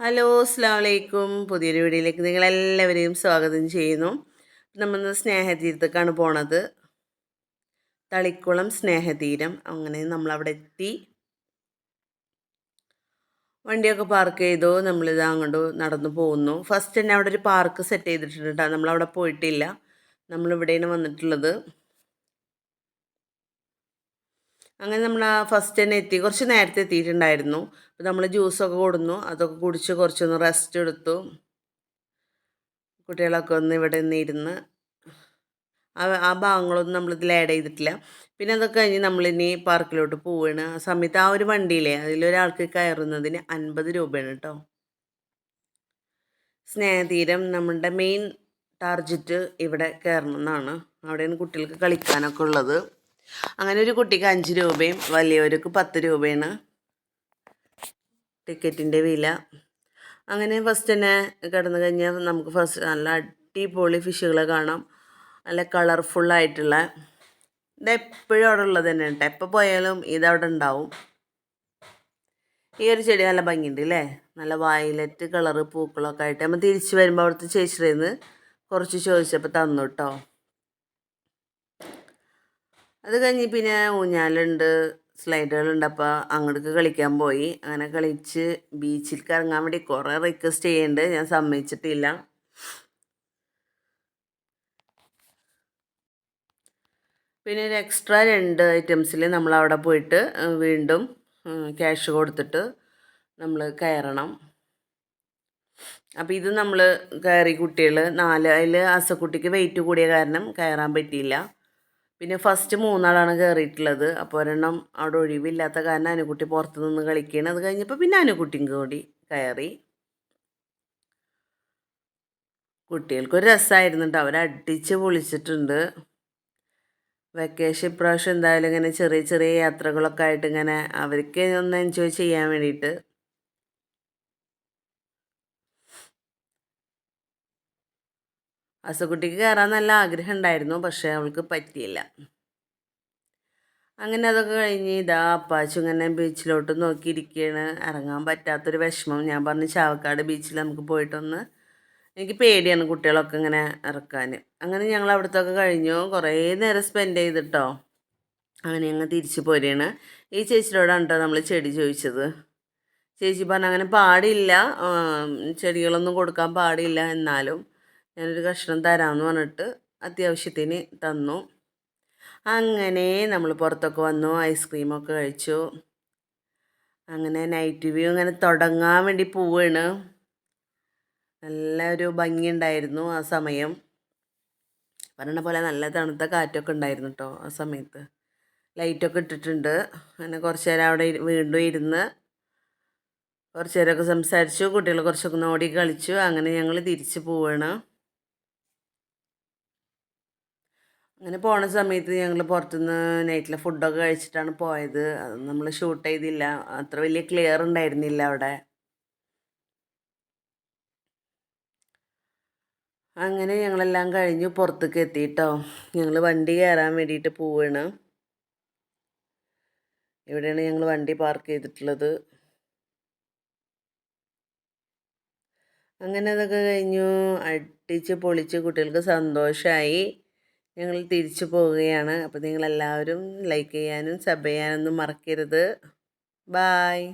Hello അസ്ലാമലൈക്കും പുതിയൊരു വീഡിയോയിലേക്ക് നിങ്ങളെല്ലാവരെയും സ്വാഗതം ചെയ്യുന്നു. നമ്മൾ സ്നേഹതീരത്തേക്കാണ് പോണത്. തളിക്കുളം സ്നേഹതീരം. അങ്ങനെ നമ്മളവിടെ എത്തി. വണ്ടിയൊക്കെ പാർക്ക് ചെയ്തു. നമ്മളിത് അങ്ങോട്ട് നടന്നു പോകുന്നു. ഫസ്റ്റ് തന്നെ അവിടെ ഒരു പാർക്ക് സെറ്റ് ചെയ്തിട്ടുണ്ട് കേട്ടോ. നമ്മളവിടെ പോയിട്ടില്ല. നമ്മളിവിടെയാണ് വന്നിട്ടുള്ളത്. അങ്ങനെ നമ്മൾ ആ ഫസ്റ്റ് തന്നെ എത്തി. കുറച്ച് നേരത്തെ എത്തിയിട്ടുണ്ടായിരുന്നു. അപ്പോൾ നമ്മൾ ജ്യൂസൊക്കെ കൊടുന്നു. അതൊക്കെ കുടിച്ച് കുറച്ചൊന്ന് റെസ്റ്റ് എടുത്തു. കുട്ടികളൊക്കെ ഒന്ന് ഇവിടെ നിന്ന് ഇരുന്ന്. ആ ആ ഭാഗങ്ങളൊന്നും നമ്മളിതിൽ ആഡ് ചെയ്തിട്ടില്ല. പിന്നെ അതൊക്കെ കഴിഞ്ഞ് നമ്മളിനി പാർക്കിലോട്ട് പോവുകയാണ് ആ സമയത്ത് ആ ഒരു വണ്ടിയിലെ അതിലൊരാൾക്ക് കയറുന്നതിന് അൻപത് രൂപയാണ് കേട്ടോ സ്നേഹതീരം നമ്മളുടെ മെയിൻ ടാർജറ്റ് ഇവിടെ കയറണം എന്നാണ്. അവിടെയാണ് കുട്ടികൾക്ക് കളിക്കാനൊക്കെ ഉള്ളത്. അങ്ങനെ ഒരു കുട്ടിക്ക് അഞ്ച് രൂപയും വലിയവർക്ക് പത്ത് രൂപയാണ് ടിക്കറ്റിന്റെ വില. അങ്ങനെ ഫസ്റ്റ് തന്നെ കിടന്നു കഴിഞ്ഞാൽ നമുക്ക് ഫസ്റ്റ് നല്ല അടിപൊളി ഫിഷുകളെ കാണാം. നല്ല കളർഫുള്ളായിട്ടുള്ള ഇത് എപ്പോഴും അവിടെ ഉള്ളത് തന്നെ കേട്ടോ. എപ്പോൾ പോയാലും ഇതവിടെ ഉണ്ടാവും. ഈ ഒരു ചെടി നല്ല ഭംഗിയുണ്ട് അല്ലേ നല്ല വയലറ്റ് കളറ് പൂക്കളൊക്കെ ആയിട്ട്. നമ്മൾ തിരിച്ച് വരുമ്പോൾ അവിടുത്തെ ചേച്ചിയിൽ നിന്ന് കുറച്ച് ചോദിച്ചപ്പോൾ തന്നു കേട്ടോ. അത് കഴിഞ്ഞ് പിന്നെ ഊഞ്ഞാലുണ്ട് സ്ലൈഡുകളുണ്ട് അപ്പോൾ അങ്ങോട്ടേക്ക് കളിക്കാൻ പോയി. അങ്ങനെ കളിച്ച് ബീച്ചിലേക്ക് ഇറങ്ങാൻ വേണ്ടി കുറേ റിക്വസ്റ്റ് ചെയ്യുന്നുണ്ട് ഞാൻ സമ്മതിച്ചിട്ടില്ല. പിന്നെ ഒരു എക്സ്ട്രാ രണ്ട് ഐറ്റംസിൽ നമ്മൾ അവിടെ പോയിട്ട് വീണ്ടും ക്യാഷ് കൊടുത്തിട്ട് നമ്മൾ കയറണം. അപ്പോൾ ഇത് നമ്മൾ കയറി കുട്ടികൾ നാല് അതിൽ അസക്കുട്ടിക്ക് വെയിറ്റ് കൂടിയ കാരണം കയറാൻ പറ്റിയില്ല. പിന്നെ ഫസ്റ്റ് മൂന്നാളാണ് കയറിയിട്ടുള്ളത് അപ്പോൾ ഒരെണ്ണം അവിടെ ഒഴിവില്ലാത്ത കാരണം അനുകുട്ടി പുറത്തു നിന്ന് കളിക്കുകയാണ് അത് കഴിഞ്ഞപ്പോൾ പിന്നെ അനുകുട്ടിയും കൂടി കയറി. കുട്ടികൾക്കൊരു രസമായിരുന്നുണ്ട് അവരടിച്ച് പൊളിച്ചിട്ടുണ്ട്. വെക്കേഷൻ ഇപ്രാവശ്യം എന്തായാലും ഇങ്ങനെ ചെറിയ ചെറിയ യാത്രകളൊക്കെ ആയിട്ട് ഇങ്ങനെ അവർക്ക് ഒന്ന് എൻജോയ് ചെയ്യാൻ വേണ്ടിയിട്ട്. അസുകുട്ടിക്ക് കയറാൻ നല്ല ആഗ്രഹം ഉണ്ടായിരുന്നു പക്ഷേ അവൾക്ക് പറ്റിയില്ല. അങ്ങനെ അതൊക്കെ കഴിഞ്ഞ് ഇതാ അപ്പാച്ചു ഇങ്ങനെ ബീച്ചിലോട്ട് നോക്കിയിരിക്കുകയാണ് ഇറങ്ങാൻ പറ്റാത്തൊരു വിഷമം. ഞാൻ പറഞ്ഞു ചാവക്കാട് ബീച്ചിൽ നമുക്ക് പോയിട്ടൊന്ന് എനിക്ക് പേടിയാണ് കുട്ടികളൊക്കെ ഇങ്ങനെ ഇറക്കാൻ. അങ്ങനെ ഞങ്ങൾ അവിടുത്തൊക്കെ കഴിഞ്ഞു. കുറേ നേരം സ്പെൻഡ് ചെയ്തിട്ടോ. അങ്ങനെ ഞങ്ങൾ തിരിച്ചു പോരുകയാണ്. ഈ ചേച്ചിയോടാണ് കേട്ടോ നമ്മൾ ചെടി ചോദിച്ചത്. ചേച്ചി പറഞ്ഞു അങ്ങനെ പാടില്ല. ചെടികളൊന്നും കൊടുക്കാൻ പാടില്ല എന്നാലും ഞാനൊരു കഷ്ണം തരാമെന്ന് പറഞ്ഞിട്ട് അത്യാവശ്യത്തിന് തന്നു. അങ്ങനെ നമ്മൾ പുറത്തൊക്കെ വന്നു ഐസ്ക്രീമൊക്കെ കഴിച്ചു. അങ്ങനെ നൈറ്റ് വ്യൂ ഇങ്ങനെ തുടങ്ങാൻ വേണ്ടി പോവാണ്. നല്ല ഒരു ഭംഗിയുണ്ടായിരുന്നു ആ സമയം. പറഞ്ഞ പോലെ നല്ല തണുത്ത കാറ്റൊക്കെ ഉണ്ടായിരുന്നു കേട്ടോ ആ സമയത്ത്. ലൈറ്റൊക്കെ ഇട്ടിട്ടുണ്ട്. അങ്ങനെ കുറച്ച് നേരം അവിടെ വീണ്ടും ഇരുന്ന് കുറച്ച് നേരമൊക്കെ സംസാരിച്ചു. കുട്ടികൾ കുറച്ചൊക്കെ നോടി കളിച്ചു. അങ്ങനെ ഞങ്ങൾ തിരിച്ചു പോവുകയാണ് അങ്ങനെ പോണ സമയത്ത് ഞങ്ങൾ പുറത്തുനിന്ന് നൈറ്റിലെ ഫുഡൊക്കെ കഴിച്ചിട്ടാണ് പോയത്. നമ്മൾ ഷൂട്ട് ചെയ്തില്ല. അത്ര വലിയ ക്ലിയർ ഉണ്ടായിരുന്നില്ല അവിടെ. അങ്ങനെ ഞങ്ങളെല്ലാം കഴിഞ്ഞു പുറത്തേക്ക് എത്തിയിട്ടോ. ഞങ്ങൾ വണ്ടി കയറാൻ വേണ്ടിയിട്ട് പോവാണ്. ഇവിടെയാണ് ഞങ്ങൾ വണ്ടി പാർക്ക് ചെയ്തിട്ടുള്ളത്. അങ്ങനെ അതൊക്കെ കഴിഞ്ഞു. അടിച്ച് പൊളിച്ച് കുട്ടികൾക്ക് സന്തോഷമായി ഞങ്ങൾ തിരിച്ചു പോവുകയാണ്. അപ്പോൾ നിങ്ങളെല്ലാവരും ലൈക്ക് ചെയ്യാനും സബ് ചെയ്യാനൊന്നും മറക്കരുത്. ബായ്